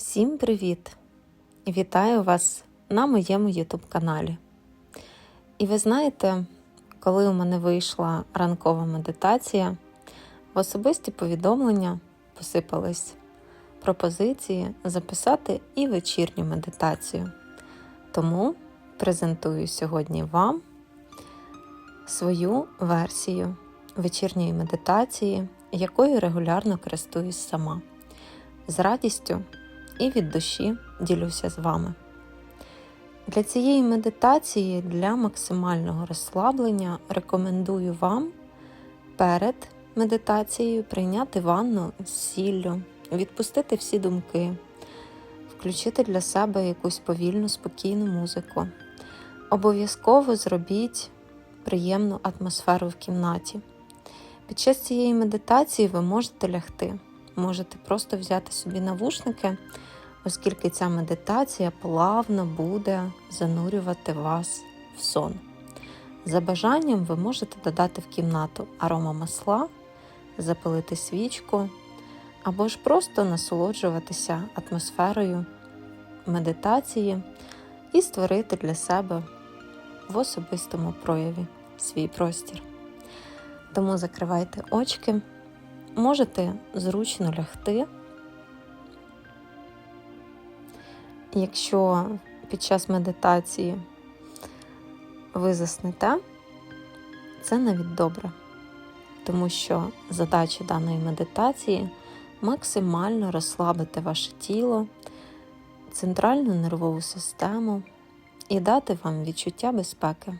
Всім привіт! Вітаю вас на моєму YouTube каналі. І ви знаєте, коли у мене вийшла ранкова медитація, в особисті повідомлення посипались пропозиції записати і вечірню медитацію. Тому презентую сьогодні вам свою версію вечірньої медитації, якою регулярно користуюсь сама. З радістю і від душі ділюся з вами. Для цієї медитації для максимального розслаблення рекомендую вам перед медитацією прийняти ванну з сіллю, відпустити всі думки, включити для себе якусь повільну, спокійну музику. Обов'язково зробіть приємну атмосферу в кімнаті. Під час цієї медитації ви можете лягти, можете просто взяти собі навушники оскільки ця медитація плавно буде занурювати вас в сон. За бажанням ви можете додати в кімнату аромамасла, запалити свічку або ж просто насолоджуватися атмосферою медитації і створити для себе в особистому прояві свій простір. Тому закривайте очки, можете зручно лягти. Якщо під час медитації ви заснете, це навіть добре, тому що задача даної медитації максимально розслабити ваше тіло, центральну нервову систему і дати вам відчуття безпеки.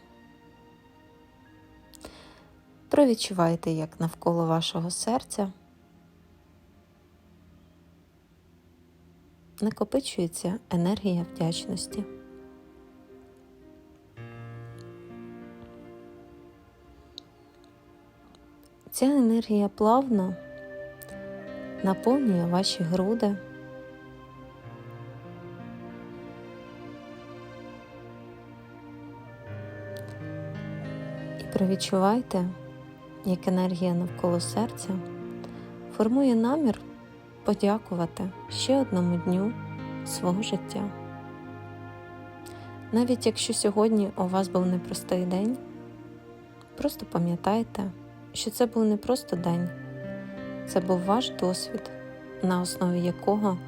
Провідчувайте, як навколо вашого серця накопичується енергія вдячності. Ця енергія плавно наповнює ваші груди. І провідчувайте, як енергія навколо серця формує намір подякувати ще одному дню свого життя. Навіть якщо сьогодні у вас був непростий день, просто пам'ятайте, що це був не просто день, це був ваш досвід, на основі якого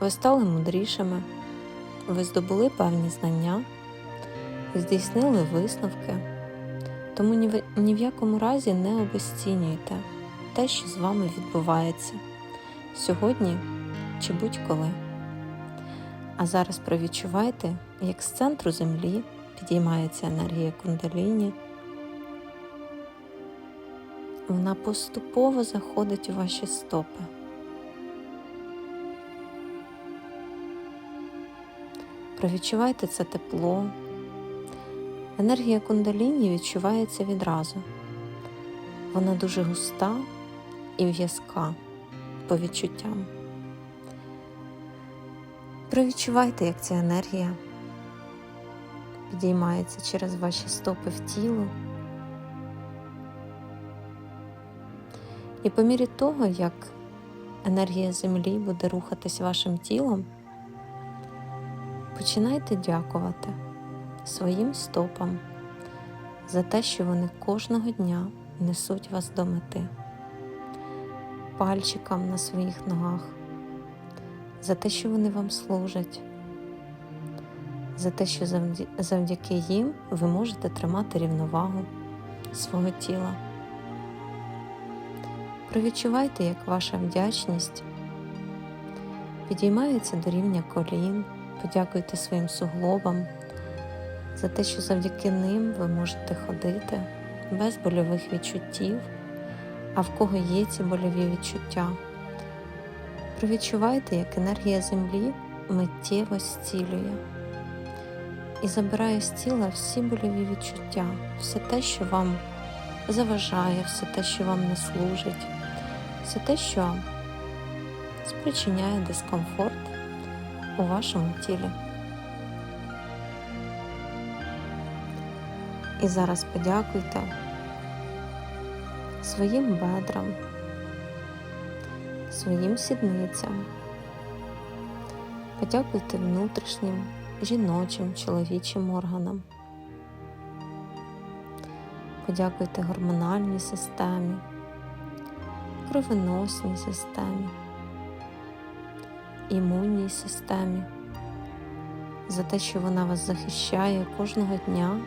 ви стали мудрішими, ви здобули певні знання, здійснили висновки, тому ні в, якому разі не обесцінюйте те, що з вами відбувається сьогодні чи будь-коли. А зараз провідчувайте, як з центру землі підіймається енергія кундаліні. Вона поступово заходить у ваші стопи. Провідчувайте це тепло. Енергія кундаліні відчувається відразу. Вона дуже густа і в'язка по відчуттям. Провідчувайте, як ця енергія підіймається через ваші стопи в тіло. І по мірі того, як енергія землі буде рухатись вашим тілом, починайте дякувати своїм стопам за те, що вони кожного дня несуть вас до мети пальчикам на своїх ногах, за те, що вони вам служать, за те, що завдяки їм ви можете тримати рівновагу свого тіла. Провідчувайте, як ваша вдячність підіймається до рівня колін, подякуйте своїм суглобам за те, що завдяки ним ви можете ходити без больових відчуттів а в кого є ці больові відчуття. Провідчувайте, як енергія землі миттєво зцілює і забирає з тіла всі больові відчуття, все те, що вам заважає, все те, що вам не служить, все те, що спричиняє дискомфорт у вашому тілі. І зараз подякуйте своїм бедрам, своїм сідницям, Подякуйте внутрішнім, жіночим, чоловічим органам. Подякуйте гормональній системі, кровоносній системі, імунній системі за те, що вона вас захищає кожного дня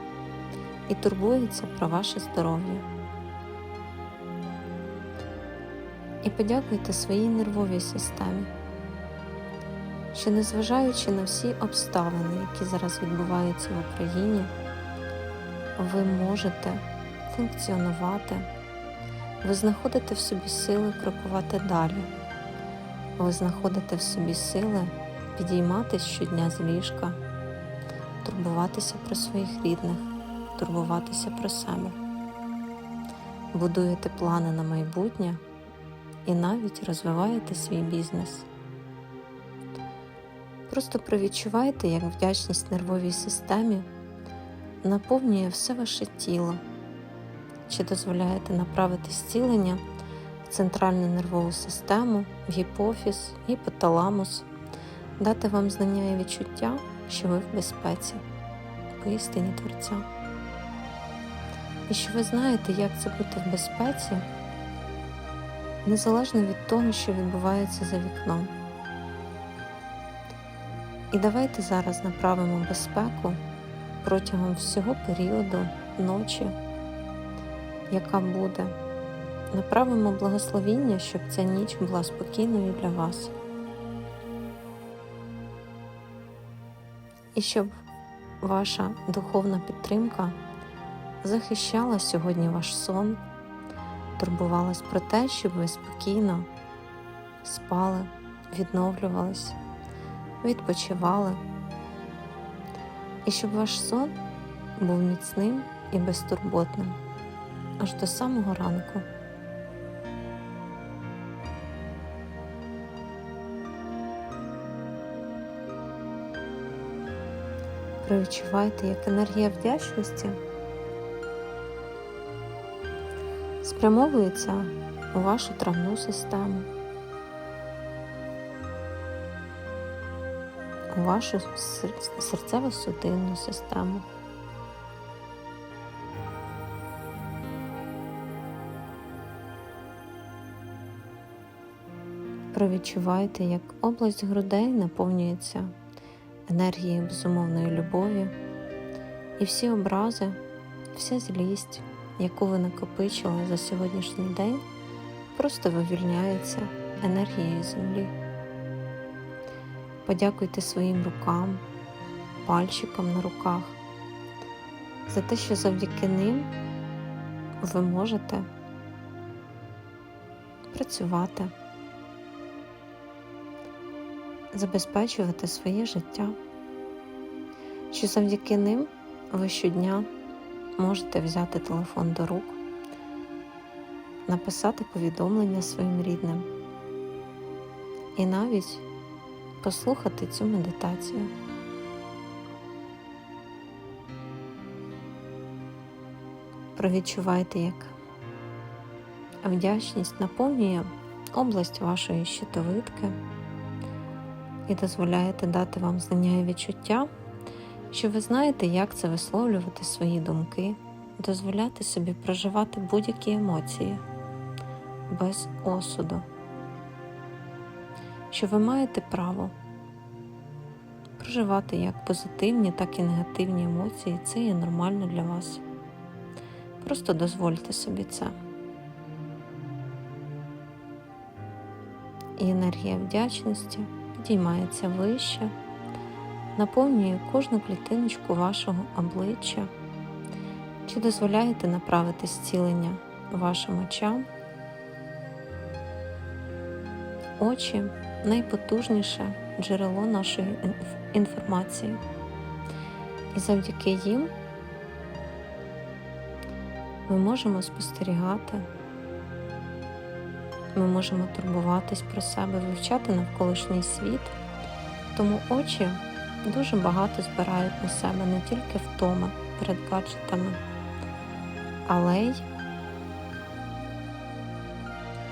і турбується про ваше здоров'я. І подякуйте своїй нервовій системі, що, незважаючи на всі обставини, які зараз відбуваються в Україні, ви можете функціонувати, ви знаходите в собі сили крокувати далі, ви знаходите в собі сили підійматись щодня з ліжка, турбуватися про своїх рідних, турбуватися про себе, будуєте плани на майбутнє і навіть розвиваєте свій бізнес. Просто провідчувайте, як вдячність нервовій системі наповнює все ваше тіло, чи дозволяєте направити зцілення в центральну нервову систему, в гіпофіз, гіпоталамус, дати вам знання і відчуття, що ви в безпеці, по істині Творця. І що ви знаєте, як це бути в безпеці, незалежно від того, що відбувається за вікном. І давайте зараз направимо безпеку протягом всього періоду ночі, яка буде. Направимо благословіння, щоб ця ніч була спокійною для вас. І щоб ваша духовна підтримка захищала сьогодні ваш сон, турбувалась про те, щоб ви спокійно спали, відновлювались, відпочивали, і щоб ваш сон був міцним і безтурботним аж до самого ранку. Провідчувайте, як енергія вдячності спрямовується у вашу травну систему, у вашу серцево-судинну систему. Провідчувайте, як область грудей наповнюється енергією безумовної любові, і всі образи, вся злість, яку ви накопичили за сьогоднішній день, просто вивільняється енергією землі. Подякуйте своїм рукам, пальчикам на руках за те, що завдяки ним ви можете працювати забезпечувати своє життя, що завдяки ним ви щодня можете взяти телефон до рук, написати повідомлення своїм рідним і навіть послухати цю медитацію. Провідчувайте, як вдячність наповнює область вашої щитовидки і дозволяєте дати вам знання і відчуття, що ви знаєте, як це висловлювати свої думки, дозволяти собі проживати будь-які емоції без осуду, що ви маєте право проживати як позитивні, так і негативні емоції. Це є нормально для вас. Просто дозвольте собі це. І енергія вдячності підіймається вище, наповнює кожну клітиночку вашого обличчя, чи дозволяєте направити зцілення вашим очам. Очі найпотужніше джерело нашої інформації. І завдяки їм ми можемо спостерігати. Ми можемо турбуватись про себе, вивчати навколишній світ, тому очі дуже багато збирають на себе не тільки втоми перед гаджетами, але й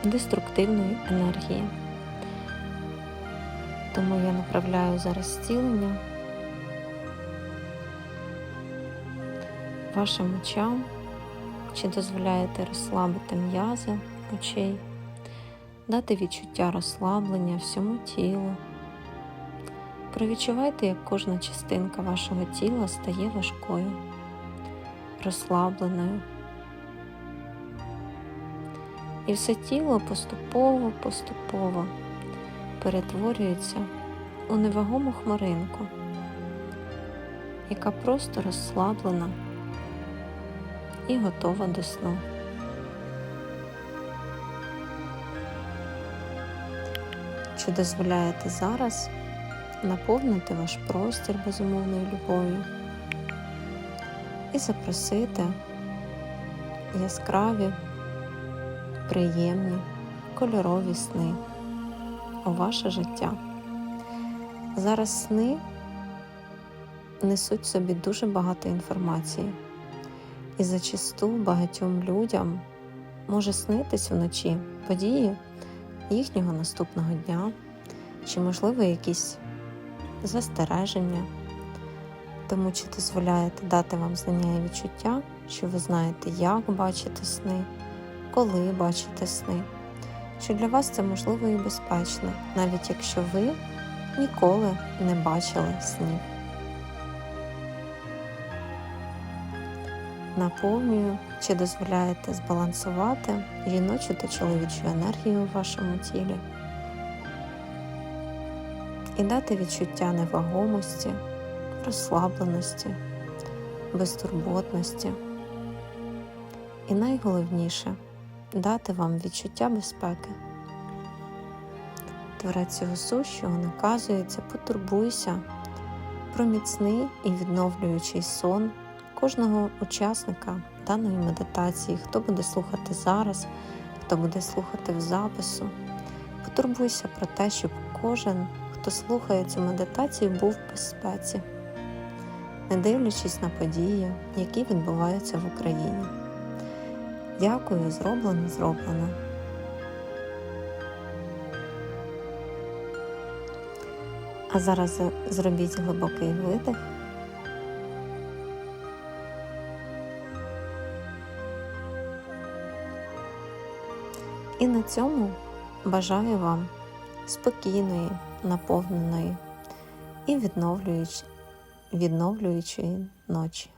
деструктивної енергії. Тому я направляю зараз зцілення вашим очам, чи дозволяєте розслабити м'язи очей, дати відчуття розслаблення всьому тілу. Провідчувайте, як кожна частинка вашого тіла стає важкою, розслабленою. І все тіло поступово-поступово перетворюється у невагому хмаринку, яка просто розслаблена і готова до сну. Чи дозволяєте зараз наповнити ваш простір безумовною любов'ю і запросити яскраві, приємні, кольорові сни у ваше життя. Зараз сни несуть в собі дуже багато інформації, і зачасту багатьом людям може снитись вночі події їхнього наступного дня, чи, можливо, якісь застереження. Тому чи дозволяєте дати вам знання і відчуття, що ви знаєте, як бачити сни, коли бачите сни, що для вас це можливо і безпечно, навіть якщо ви ніколи не бачили снів. Наповнюю, чи дозволяєте збалансувати жіночу та чоловічу енергію у вашому тілі і дати відчуття невагомості, розслабленості, безтурботності. І найголовніше дати вам відчуття безпеки. Творець цього сущого наказується, потурбуйся про міцний і відновлюючий сон кожного учасника даної медитації, хто буде слухати зараз, хто буде слухати в запису. Потурбуйся про те, щоб кожен, хто цю медитацію, був в безпеці, не дивлячись на події, які відбуваються в Україні. Дякую, зроблено, зроблено. А зараз зробіть глибокий видих. І на цьому бажаю вам спокійної, наповненої і відновлюючої ночі.